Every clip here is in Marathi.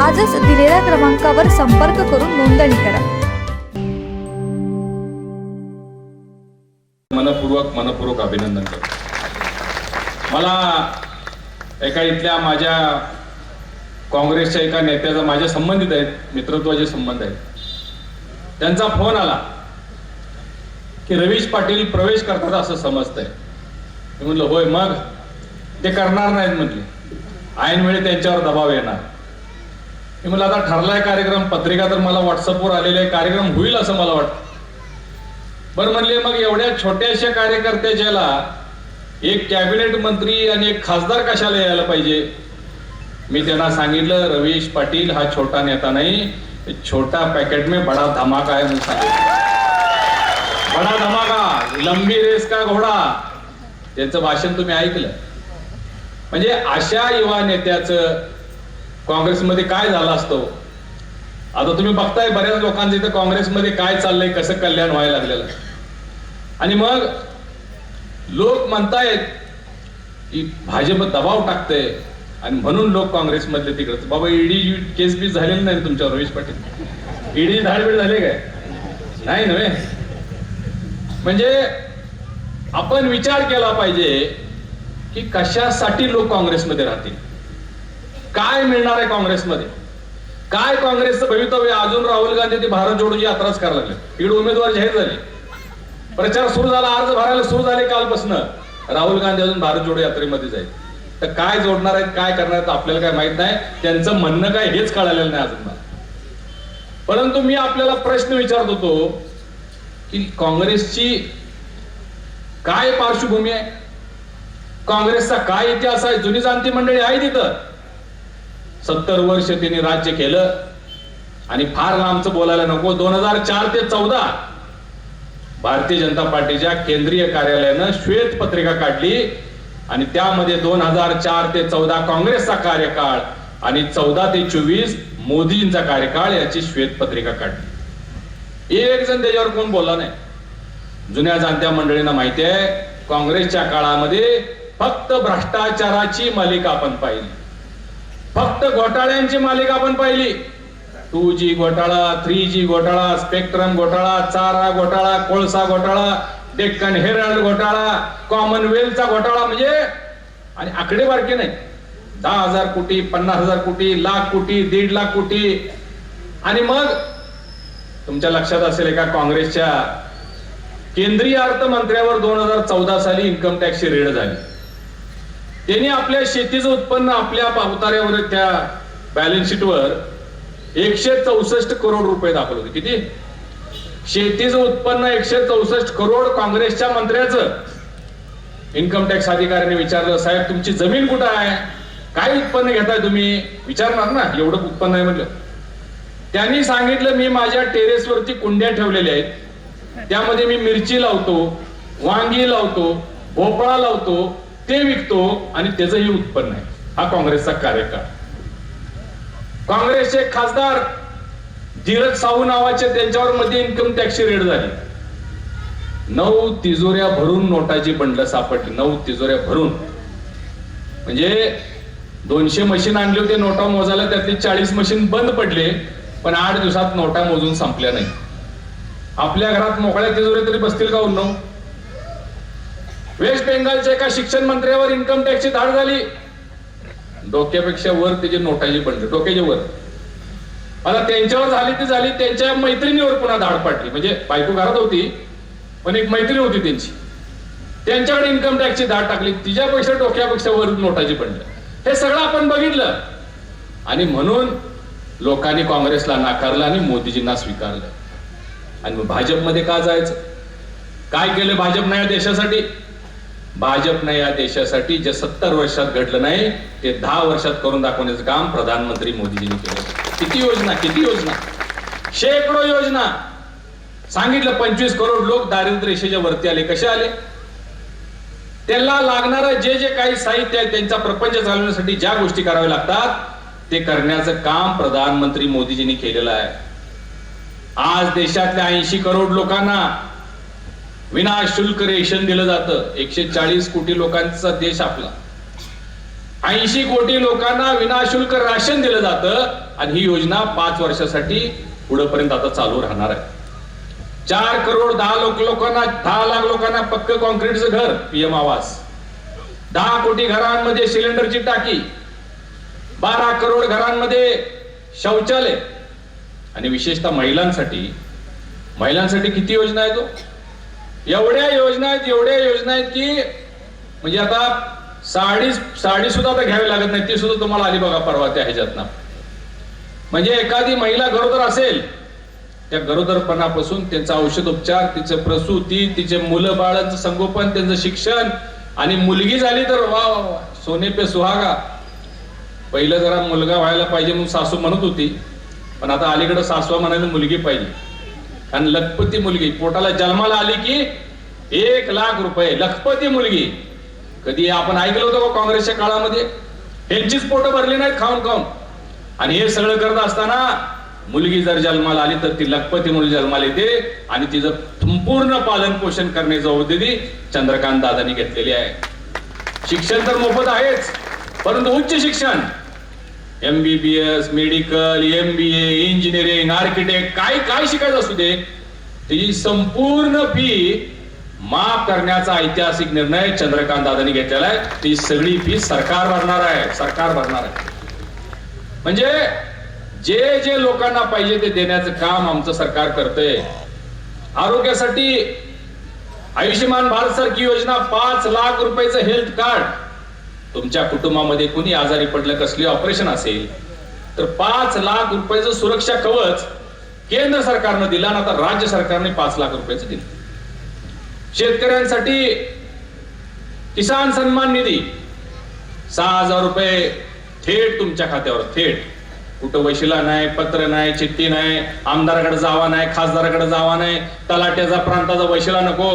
आजच दिलेल्या क्रमांकावर संपर्क करून नोंदणी करा. मनपूर्वक मनपूर्वक अभिनंदन करतो. मला एका इथल्या माझ्या काँग्रेसच्या एका नेत्याचा माझ्या संबंधित आहेत मित्रत्वाचे संबंध आहेत. त्यांचा फोन आला की रवीश पाटील प्रवेश करतात असं समजतंय. मी म्हटलं होय मग? ते करणार नाहीत म्हटले. ऐन वेळी त्यांच्यावर दबाव येणार. मी आता ठरलाय कार्यक्रम पत्रिका तर मला व्हॉट्सअपवर आलेले आहे कार्यक्रम होईल असं मला वाटतं. बरं म्हणले मग एवढ्या छोट्याशा कार्यकर्त्याच्याला एक कॅबिनेट मंत्री आणि एक खासदार कशाला यायला पाहिजे? मी त्यांना सांगितलं रवीश पाटील हा छोटा नेता नाही छोटा पॅकेट में बडा धमाका आहे म्हणून सांगितलं. बडा धमाका लंबी रेस का घोडा? त्यांचं भाषण तुम्ही ऐकलं. म्हणजे अशा युवा नेत्याचं काँग्रेसमध्ये काय झालं असतं? आता तुम्ही बघताय बऱ्याच लोकांचं इथं काँग्रेसमध्ये काय चाललंय कसं कल्याण व्हायला लागलेलं. आणि मग लोक म्हणतायत की भाजप दबाव टाकते आणि म्हणून लोक काँग्रेसमधले तिकडे. बाबा ईडी केस बीस झालेली नाही तुमच्यावर रमेश पाटील. ईडी धाडबीड झाले काय? नाही नव्हे? म्हणजे आपण विचार केला पाहिजे की कशासाठी लोक काँग्रेसमध्ये राहतील? काय मिळणार आहे काँग्रेसमध्ये? काय काँग्रेसचं भवितव्य अजून राहुल गांधी ते भारत जोडोची यात्राच करायला लागले. तिकडे उमेदवार जाहीर झाले. प्रचार सुरू झाला अर्ज भरायला सुरू झाले कालपासून. राहुल गांधी अजून भारत जोडो यात्रेमध्ये जाईल. तर काय जोडणार आहेत काय करणार आहेत आपल्याला काय माहीत नाही. त्यांचं म्हणणं काय हेच कळालेलं नाही अजून मला. परंतु मी आपल्याला प्रश्न विचारत होतो की काँग्रेसची काय पार्श्वभूमी आहे? काँग्रेसचा काय इतिहास आहे? जुनी जाणती मंडळी आहे तिथं. सत्तर वर्ष त्यांनी राज्य केलं. आणि फार लांबचं बोलायला नको. दोन हजार चार ते चौदा भारतीय जनता पार्टीच्या केंद्रीय कार्यालयानं श्वेत पत्रिका काढली. आणि त्यामध्ये दोन हजार चार ते चौदा काँग्रेसचा कार्यकाळ आणि चौदा ते चोवीस मोदींचा कार्यकाळ याची श्वेत पत्रिका काढली. एक जण त्याच्यावर कोण बोलला नाही. जुन्या जाणत्या मंडळींना माहिती आहे काँग्रेसच्या काळामध्ये फक्त भ्रष्टाचाराची मालिका आपण पाहिली. फक्त घोटाळ्यांची मालिका आपण पाहिली. टू जी घोटाळा थ्री जी घोटाळा स्पेक्ट्रम घोटाळा चारा घोटाळा कोळसा घोटाळा डेक्कन हेराल्ड घोटाळा कॉमनवेल्थचा घोटाळा म्हणजे आणि आकडे बारके नाही. दहा हजार कोटी पन्नास हजार कोटी लाख कोटी दीड लाख कोटी. आणि मग तुमच्या लक्षात असेल एका काँग्रेसच्या केंद्रीय अर्थमंत्र्यावर दोन हजार चौदा साली इन्कम टॅक्सची रेड झाली. त्यांनी आपल्या शेतीचं उत्पन्न आपल्या पावताऱ्यावर त्या बॅलन्स शीटवर एकशे चौसष्ट करोड रुपये दाखवले होते. किती? शेतीचं उत्पन्न एकशे चौसष्ट करोड काँग्रेसच्या मंत्र्याचं. इन्कम टॅक्स अधिकाऱ्याने विचारलं साहेब तुमची जमीन कुठं आहे? काय उत्पन्न घेताय तुम्ही? विचारणार ना एवढं उत्पन्न आहे म्हटलं. त्यांनी सांगितलं मी माझ्या टेरेसवरती कुंड्या ठेवलेल्या आहेत. त्यामध्ये मी मिरची लावतो वांगी लावतो भोपळा लावतो ते विकतो आणि त्याचंही उत्पन्न आहे. हा काँग्रेसचा कार्यकाळ. काँग्रेसचे खासदार धीरज साहू नावाचे त्यांच्यावर मध्ये इन्कम टॅक्सची रेड झाली. नऊ तिजोऱ्या भरून नोटाची बंडल सापडली. नऊ तिजोऱ्या भरून. म्हणजे दोनशे मशीन आणले होते नोटा मोजायला त्यातले चाळीस मशीन बंद पडले पण आठ दिवसात नोटा मोजून संपल्या नाही आपल्या घरात मोकळ्या तिजोऱ्या तरी बसतील का उन्नव वेस्ट बेंगालच्या एका शिक्षण मंत्र्यावर इन्कम टॅक्सची धाड झाली. डोक्यापेक्षा वर त्याची नोटाची बनली डोक्याच्या वर. आता त्यांच्यावर झाली ती झाली त्यांच्या मैत्रिणीवर पुन्हा धाड पाडली. म्हणजे बायको घरात होती पण एक मैत्रीण होती त्यांची. त्यांच्याकडे इन्कम टॅक्सची धाड टाकली. तिच्यापेक्षा डोक्यापेक्षा वर नोटाची पडली. हे सगळं आपण बघितलं. आणि म्हणून लोकांनी काँग्रेसला नाकारलं आणि मोदीजींना स्वीकारलं. आणि मग भाजपमध्ये का जायचं? काय केलं भाजपनं या देशासाठी? भाजपनं या देशासाठी जे सत्तर वर्षात घडलं नाही ते दहा वर्षात करून दाखवण्याचं काम प्रधानमंत्री मोदीजींनी केलं किती योजना किती योजना? शेकडो योजना. सांगितलं पंचवीस करोड लोक दारिद्र्य रेषेच्या वरती आले कसे आले? त्यांना लागणारं जे जे काही साहित्य आहे त्यांचा प्रपंच चालवण्यासाठी ज्या गोष्टी कराव्या लागतात ते करण्याचं काम प्रधानमंत्री मोदीजींनी केलेलं आहे. आज देशातल्या ऐंशी करोड लोकांना विनाशुल्क रेशन दिलं जातं. एकशे चाळीस कोटी लोकांचा देश आपला. ऐंशी कोटी लोकांना विनाशुल्क राशन दिलं जातं आणि ही योजना पाच वर्षासाठी पुढेपर्यंत आता चालू राहणार आहे. चार करोड दहा लोक लोकांना दहा लाख लोकांना पक्क कॉन्क्रीटचं घर पीएम आवास. दहा कोटी घरांमध्ये सिलेंडरची टाकी. बारा करोड घरांमध्ये शौचालय. आणि विशेषतः महिलांसाठी महिलांसाठी किती योजना आहे तो हो? एवढ्या योजना आहेत एवढ्या योजना आहेत की म्हणजे आता साडी साडी सुद्धा आता घ्यावी लागत नाही ती सुद्धा तुम्हाला आली बघा परवा त्या ह्याच्यातनं. म्हणजे एखादी महिला गरोदर असेल त्या गरोदरपणापासून त्यांचा औषधोपचार तिचं प्रसूती तिचे मुलं बाळांचं संगोपन त्यांचं शिक्षण आणि मुलगी झाली तर वा वा वा, सोने पे सुहागा. पहिलं जरा मुलगा व्हायला पाहिजे म्हणून सासू म्हणत होती पण आता अलीकडे सासवा म्हणायला मुलगी पाहिजे. आणि लखपती मुलगी. पोटाला जन्माला आली की एक लाख रुपये. लखपती मुलगी. कधी आपण ऐकलं होतं का काँग्रेसच्या काळामध्ये? यांचीच पोटं भरली नाहीत खाऊन खाऊन. आणि हे सगळं करत असताना मुलगी जर जन्माला आली तर ती लखपती मुलगी जन्माला येते आणि तिचं संपूर्ण पालन पोषण करण्याची जबाबदारी चंद्रकांत दादांनी घेतलेली आहे. शिक्षण तर मोफत आहेच परंतु उच्च शिक्षण. MBBS medical MBA engineering architect काय काय शिकायचं असू दे त्याची संपूर्ण फी माफ करण्याचा ऐतिहासिक निर्णय चंद्रकांत दादांनी घेतलेला आहे. ती सगळी फी सरकार भरणार आहे सरकार भरणार आहे. म्हणजे जे जे लोकांना पाहिजे ते देण्याचं काम आमचं सरकार करतंय. आरोग्यासाठी आयुष्यमान भारत सारखी योजना पाच लाख रुपयाचं हेल्थ कार्ड तुमच्या कुटुंबामध्ये कुणी आजारी पडलं कसली ऑपरेशन असेल तर पाच लाख रुपयाचं सुरक्षा कवच केंद्र सरकारनं दिलं आणि आता राज्य सरकारने पाच लाख रुपयाचं दिलं. शेतकऱ्यांसाठी किसान सन्मान निधी सहा हजार रुपये थेट तुमच्या खात्यावर थेट. कुठं वशिला नाही पत्र नाही चिठ्ठी नाही आमदाराकडे जावा नाही खासदाराकडे जावा नाही तलाट्याचा प्रांताचा वशिला नको.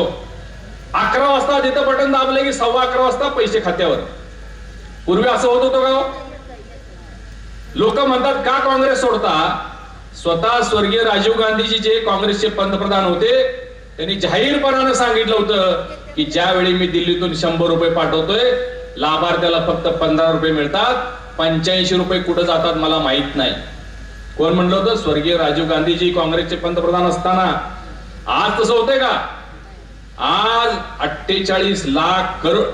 अकरा वाजता तिथं बटन दाबलं की सव्वा अकरा वाजता पैसे खात्यावर. पूर्वी असं होत होतं का हो? लोक म्हणतात का काँग्रेस सोडता? स्वतः स्वर्गीय राजीव गांधीजी जे काँग्रेसचे पंतप्रधान होते त्यांनी जाहीरपणानं सांगितलं होतं की ज्यावेळी मी दिल्लीतून शंभर रुपये पाठवतोय लाभार्थ्याला फक्त पंधरा रुपये मिळतात पंच्याऐंशी रुपये कुठं जातात मला माहीत नाही. कोण म्हणलं होतं? स्वर्गीय राजीव गांधीजी काँग्रेसचे पंतप्रधान असताना. आज तसं होतंय का? आज अठ्ठेचाळीस लाख करोड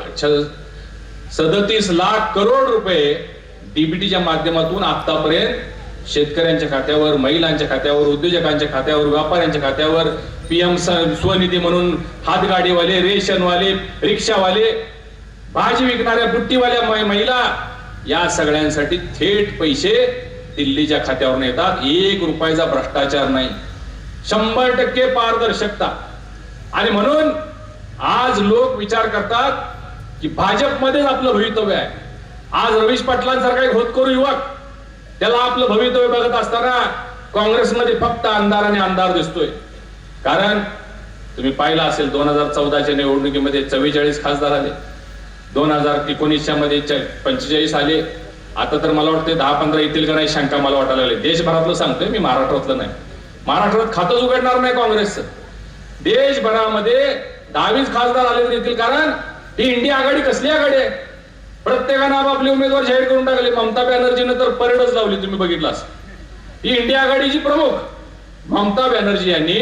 सदतीस लाख करोड रुपये डीबीटीच्या माध्यमातून आतापर्यंत शेतकऱ्यांच्या खात्यावर महिलांच्या खात्यावर उद्योजकांच्या खात्यावर व्यापाऱ्यांच्या खात्यावर पीएम स्वनिधी म्हणून हातगाडीवाले रेशनवाले रिक्षावाले भाजी विकणाऱ्या बुट्टीवाल्या मै- महिला या सगळ्यांसाठी थेट पैसे दिल्लीच्या खात्यावर येतात. एक रुपयाचा भ्रष्टाचार नाही. शंभर टक्के पारदर्शकता. आणि म्हणून आज लोक विचार करतात की भाजपमध्येच आपलं भवितव्य आहे. आज रवीश पाटलांसारखा एक होतकरू युवक त्याला आपलं भवितव्य बघत असताना काँग्रेसमध्ये फक्त अंधार आणि अंधार दिसतोय. कारण तुम्ही पाहिलं असेल दोन हजार चौदाच्या निवडणुकीमध्ये चव्वेचाळीस खासदार आले. दोन हजार एकोणीसच्या मध्ये पंचेचाळीस आले. आता तर मला वाटतं दहा पंधरा येतील का नाही शंका मला वाटायला लागली. देशभरातलं सांगतोय मी महाराष्ट्रातलं नाही. महाराष्ट्रात खातंच उघडणार नाही काँग्रेसचं. देशभरामध्ये दहावीस खासदार आले तर येतील. कारण ही इंडिया आघाडी कसली आघाडी आहे? प्रत्येकानं आपापले उमेदवार जाहीर करून टाकले. ममता बॅनर्जीनं तर परेडच लावली तुम्ही बघितलास. ही इंडिया आघाडीची प्रमुख ममता बॅनर्जी यांनी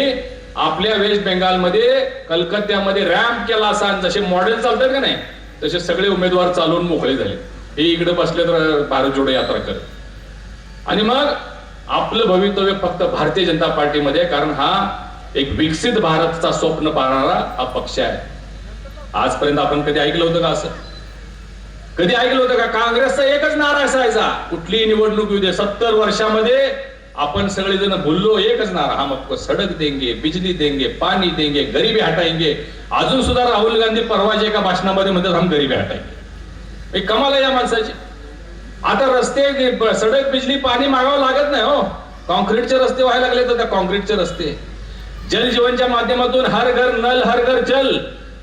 आपल्या वेस्ट बेंगालमध्ये कलकत्त्यामध्ये रॅम्प केला असा जसे मॉडेल चालतात का नाही तसे सगळे उमेदवार चालवून मोकळे झाले. हे इकडे बसले तर भारत जोडो यात्रा करत आणि मग आपलं भवितव्य फक्त भारतीय जनता पार्टीमध्ये कारण हा एक विकसित भारतचा स्वप्न पाहणारा हा पक्ष आहे. आजपर्यंत आपण कधी ऐकलं होतं का असं? कधी ऐकलं होतं का? काँग्रेसचा एकच नारा असायचा. कुठलीही निवडणूक येऊ दे सत्तर वर्षामध्ये आपण सगळेजण बोललो एकच नारा. हम आपको सडक देंगे बिजली देंगे पाणी देंगे गरिबी हटाएंगे अजून सुद्धा राहुल गांधी परवाच्या एका भाषणामध्ये म्हणतात हम गरिबी हटाएंगे कमाल आहे या माणसाची. आता रस्ते सडक बिजली पाणी मागावं लागत नाही हो. कॉन्क्रीटचे रस्ते व्हायला लागले तर त्या कॉन्क्रीटचे रस्ते. जल जीवनच्या माध्यमातून हर घर नल हर घर जल.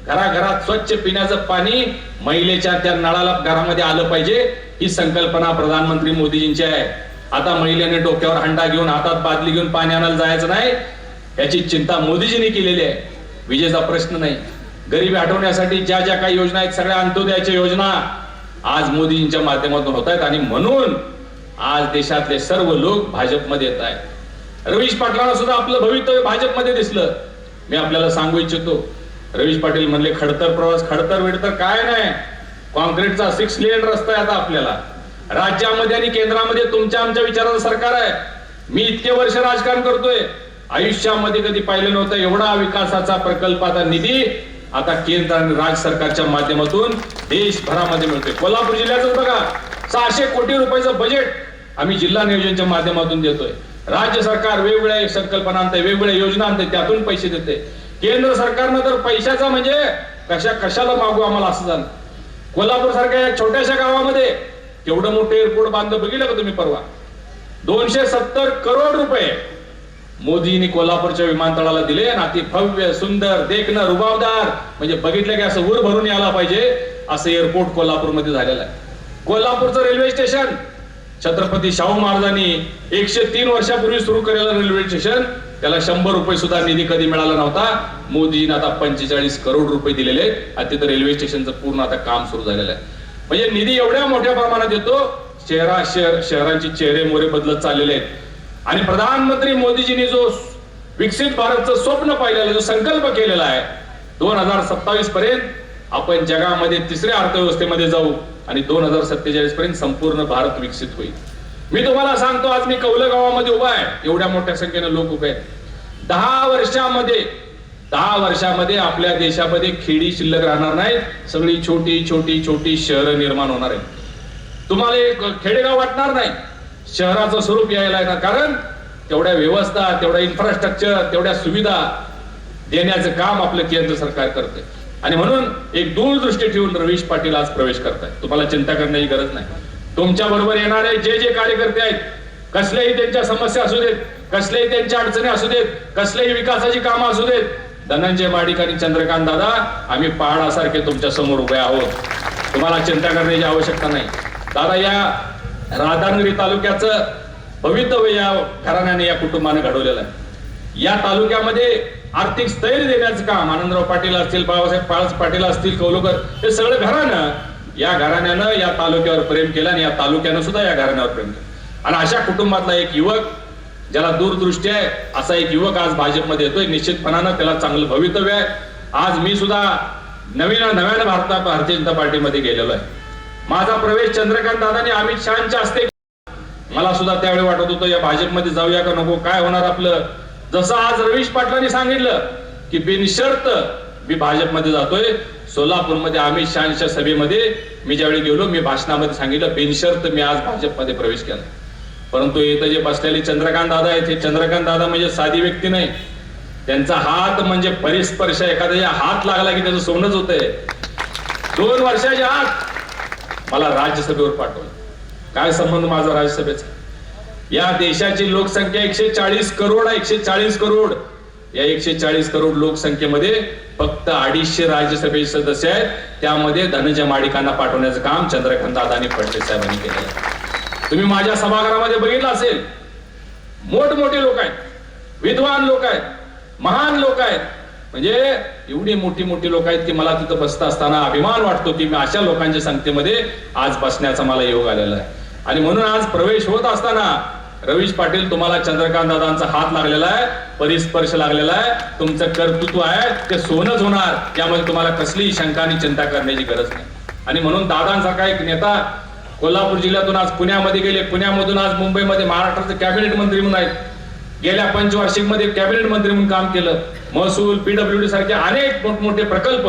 घराघरात स्वच्छ पिण्याचं पाणी महिलेच्या त्या नळाला घरामध्ये आलं पाहिजे ही संकल्पना प्रधानमंत्री मोदीजींची आहे. आता महिलेने डोक्यावर हंडा घेऊन हातात बादली घेऊन पाणी आणायला जायचं नाही याची चिंता मोदीजींनी केलेली आहे. विजेचा प्रश्न नाही. गरिबी हटवण्यासाठी ज्या ज्या काही योजना आहेत सगळ्या अंत्योदयाच्या योजना आज मोदीजींच्या माध्यमातून होत आहेत आणि म्हणून आज देशातले सर्व लोक भाजपमध्ये येत आहेत. रवीश पाटलांना सुद्धा आपलं भवितव्य भाजपमध्ये दिसलं. मी आपल्याला सांगू इच्छितो रवीश पाटील म्हणले खडतर प्रवास खडतर विडतर काय नाही. कॉन्क्रीटचा सिक्स लेन रस्ता आहे आता आपल्याला. राज्यामध्ये आणि केंद्रामध्ये तुमच्या आमच्या विचाराचं सरकार आहे. मी इतके वर्ष राजकारण करतोय. आयुष्यामध्ये कधी पाहिलं नव्हतं एवढा विकासाचा प्रकल्पाचा निधी आता केंद्र आणि राज्य सरकारच्या माध्यमातून देशभरामध्ये मिळतोय. कोल्हापूर जिल्ह्याचं बघा. सहाशे कोटी रुपयाचं बजेट आम्ही जिल्हा नियोजनच्या माध्यमातून देतोय. राज्य सरकार वेगवेगळ्या संकल्पना आणते वेगवेगळ्या योजना आणते त्यातून पैसे देते केंद्र सरकारनं तर पैशाचा म्हणजे कशा कशाला मागू आम्हाला असं झालं. कोल्हापूर सारख्या या छोट्याशा गावामध्ये एवढं मोठं एअरपोर्ट बांधलं बघितलं का तुम्ही परवा? दोनशे सत्तर करोड रुपये मोदींनी कोल्हापूरच्या विमानतळाला दिले ना ती भव्य सुंदर देखणं रुबावदार म्हणजे बघितलं की असं उर भरून यायला पाहिजे असं एअरपोर्ट कोल्हापूरमध्ये झालेलं आहे. कोल्हापूरचं रेल्वे स्टेशन छत्रपती शाहू महाराजांनी एकशे तीन वर्षापूर्वी सुरू केलेलं रेल्वे स्टेशन त्याला शंभर रुपये सुद्धा निधी कधी मिळाला नव्हता. मोदीजीने आता पंचेचाळीस करोड रुपये दिलेले आहेत. आणि तिथं रेल्वे स्टेशनचं पूर्ण आता काम सुरू झालेलं आहे. म्हणजे निधी एवढ्या मोठ्या प्रमाणात येतो शहरा शहर शहरांचे चेहरे मोरे बदलत चाललेले आहेत. आणि प्रधानमंत्री मोदीजींनी जो विकसित भारतचं स्वप्न पाहिलेलं जो संकल्प केलेला आहे दोन हजार सत्तावीस पर्यंत आपण जगामध्ये तिसऱ्या अर्थव्यवस्थेमध्ये जाऊ आणि दोन हजार सत्तेचाळीस पर्यंत संपूर्ण भारत विकसित होईल. मी तुम्हाला सांगतो आज मी कौल गावामध्ये उभा आहे. एवढ्या मोठ्या संख्येने लोक उभे आहेत. दहा वर्षामध्ये दहा वर्षामध्ये आपल्या देशामध्ये खेडी शिल्लक राहणार नाहीत. सगळी छोटी छोटी छोटी शहरं निर्माण होणार आहेत. तुम्हाला एक खेडेगाव वाटणार नाही. शहराचं स्वरूप यायला येणार. कारण तेवढ्या व्यवस्था तेवढ्या इन्फ्रास्ट्रक्चर तेवढ्या सुविधा देण्याचं काम आपलं केंद्र सरकार करते आणि म्हणून एक दूरदृष्टी ठेवून रवीश पाटील आज प्रवेश करताय तुम्हाला चिंता करण्याची गरज नाही. तुमच्या बरोबर येणारे जे जे कार्यकर्ते आहेत कसल्याही त्यांच्या समस्या असू देत कसल्याही त्यांच्या अडचणी असू देत कसल्याही विकासाची कामं असू देत धनंजय माडिक आणि चंद्रकांत दादा आम्ही पहाडासारखे तुमच्यासमोर उभे आहोत. तुम्हाला चिंता करण्याची आवश्यकता नाही. दादा या राधानगरी तालुक्याचं भवितव्य या घराण्याने या कुटुंबाने घडवलेलं आहे. या तालुक्यामध्ये आर्थिक स्थैर्य देण्याचं काम आनंदराव पाटील असतील बाबासाहेब पाळस पाटील असतील कौलकर हे सगळं घरानं या घराण्यानं या तालुक्यावर प्रेम केलं आणि या तालुक्यानं सुद्धा या घराण्यावर प्रेम केलं. आणि अशा कुटुंबातला एक युवक ज्याला दूरदृष्टी आहे असा एक युवक आज भाजपमध्ये येतोय. निश्चितपणानं त्याला चांगलं भवितव्य आहे. आज मी सुद्धा नवीन नव्यानं भारता भारतीय जनता पार्टीमध्ये गेलेलो आहे. माझा प्रवेश चंद्रकांत दादाने अमित शहाच्या हस्ते. मला सुद्धा त्यावेळी वाटत होतं या भाजपमध्ये जाऊया का नको? काय होणार आपलं? जसं आज रवीश पाटलांनी सांगितलं की बिनशर्त मी भाजपमध्ये जातोय. सोलापूरमध्ये अमित शहाच्या सभेमध्ये मी ज्यावेळी गेलो मी भाषणामध्ये सांगितलं बिनशर्त मी आज भाजपमध्ये प्रवेश केला. परंतु इथं जे बसलेले चंद्रकांत दादा आहेत हे चंद्रकांत दादा म्हणजे साधी व्यक्ती नाही. त्यांचा हात म्हणजे परिस्पर्श एखाद्या हात लागला की त्याचं सोनच होतंय. दोन वर्षाच्या आत मला राज्यसभेवर पाठवलं. काय संबंध माझा राज्यसभेचा? या देशाची लोकसंख्या एकशे चाळीस करोड एकशे चाळीस करोड. या एकशे चाळीस करोड लोकसंख्येमध्ये फक्त अडीचशे राज्यसभेचे सदस्य आहेत. त्यामध्ये धनंजय माडिकांना पाठवण्याचं काम चंद्रकांत दादानी फडणवीस साहेबांनी केलं आहे. तुम्ही माझ्या सभागृहामध्ये बघितलं असेल मोठमोठे लोक आहेत. विद्वान लोक आहेत. महान लोक आहेत. म्हणजे एवढी मोठी मोठी लोक आहेत की मला तिथं बसता असताना अभिमान वाटतो की मी अशा लोकांच्या संख्येमध्ये आज बसण्याचा मला योग आलेला आहे. आणि म्हणून आज प्रवेश होत असताना रवीश पाटील तुम्हाला चंद्रकांत दादांचा हात लागलेला आहे परिस्पर्श लागलेला आहे तुमचं कर्तृत्व आहे ते सोनच होणार त्यामध्ये तुम्हाला कसलीही शंका आणि चिंता करण्याची गरज नाही. आणि म्हणून दादांसारखा एक नेता कोल्हापूर जिल्ह्यातून आज पुण्यामध्ये गेले पुण्यामधून आज मुंबईमध्ये महाराष्ट्राचे कॅबिनेट मंत्री म्हणून आहेत. गेल्या पंचवार्षिकमध्ये कॅबिनेट मंत्री म्हणून काम केलं. महसूल पीडब्ल्यूडी सारखे अनेक मोठमोठे प्रकल्प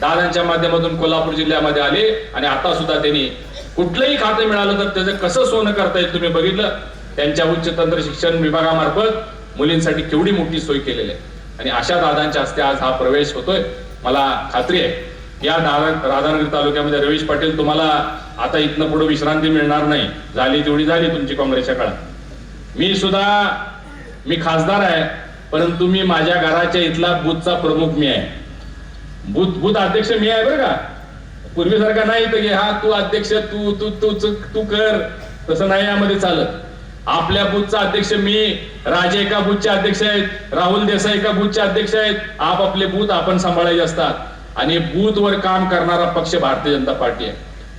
दादांच्या माध्यमातून कोल्हापूर जिल्ह्यामध्ये आले आणि आता सुद्धा त्यांनी कुठलंही खातं मिळालं तर त्याचं कसं सोनं करता येईल तुम्ही बघितलं? त्यांच्या उच्च तंत्र शिक्षण विभागामार्फत मुलींसाठी केवढी मोठी सोय केलेली आहे. आणि अशा दादांच्या हस्ते आज हा प्रवेश होतोय. मला खात्री आहे. या दादा राधानगरी तालुक्यामध्ये रवीश पाटील तुम्हाला आता इथनं पुढे विश्रांती मिळणार नाही. झाली तेवढी झाली तुमची काँग्रेसच्या काळात. मी सुद्धा मी खासदार आहे परंतु मी माझ्या घराच्या इथला बुथचा प्रमुख मी आहे. बुथ बुथ अध्यक्ष मी आहे बरं का? पूर्वीसारखा नाही तर हा तू अध्यक्ष तू तू तू तू तू कर. तसं नाही यामध्ये चालत. आपल्या बुथचा अध्यक्ष मी राजे एका बुथचे अध्यक्ष आहेत राहुल देसाई एका बुथचे अध्यक्ष आहेत आप आपले बूथ आपण सांभाळायचे असतात. आणि बूथवर काम करणारा पक्ष भारतीय जनता पार्टी आहे.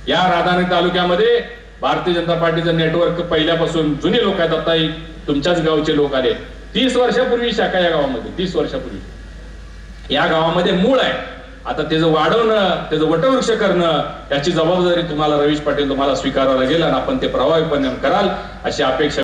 या राधानगरी तालुक्यामध्ये भारतीय जनता पार्टीचं नेटवर्क पहिल्यापासून जुने लोक आहेत आता तुमच्याच गावचे लोक आले. तीस वर्षापूर्वी शाखा या गावामध्ये तीस वर्षापूर्वी. या गावामध्ये मूळ आहे. आता त्याचं वाढवणं त्याचं वटवृक्ष करणं याची जबाबदारी तुम्हाला रवीश पाटील तुम्हाला स्वीकारावं लागेल आणि आपण ते प्रभावीपणे कराल अशी अपेक्षा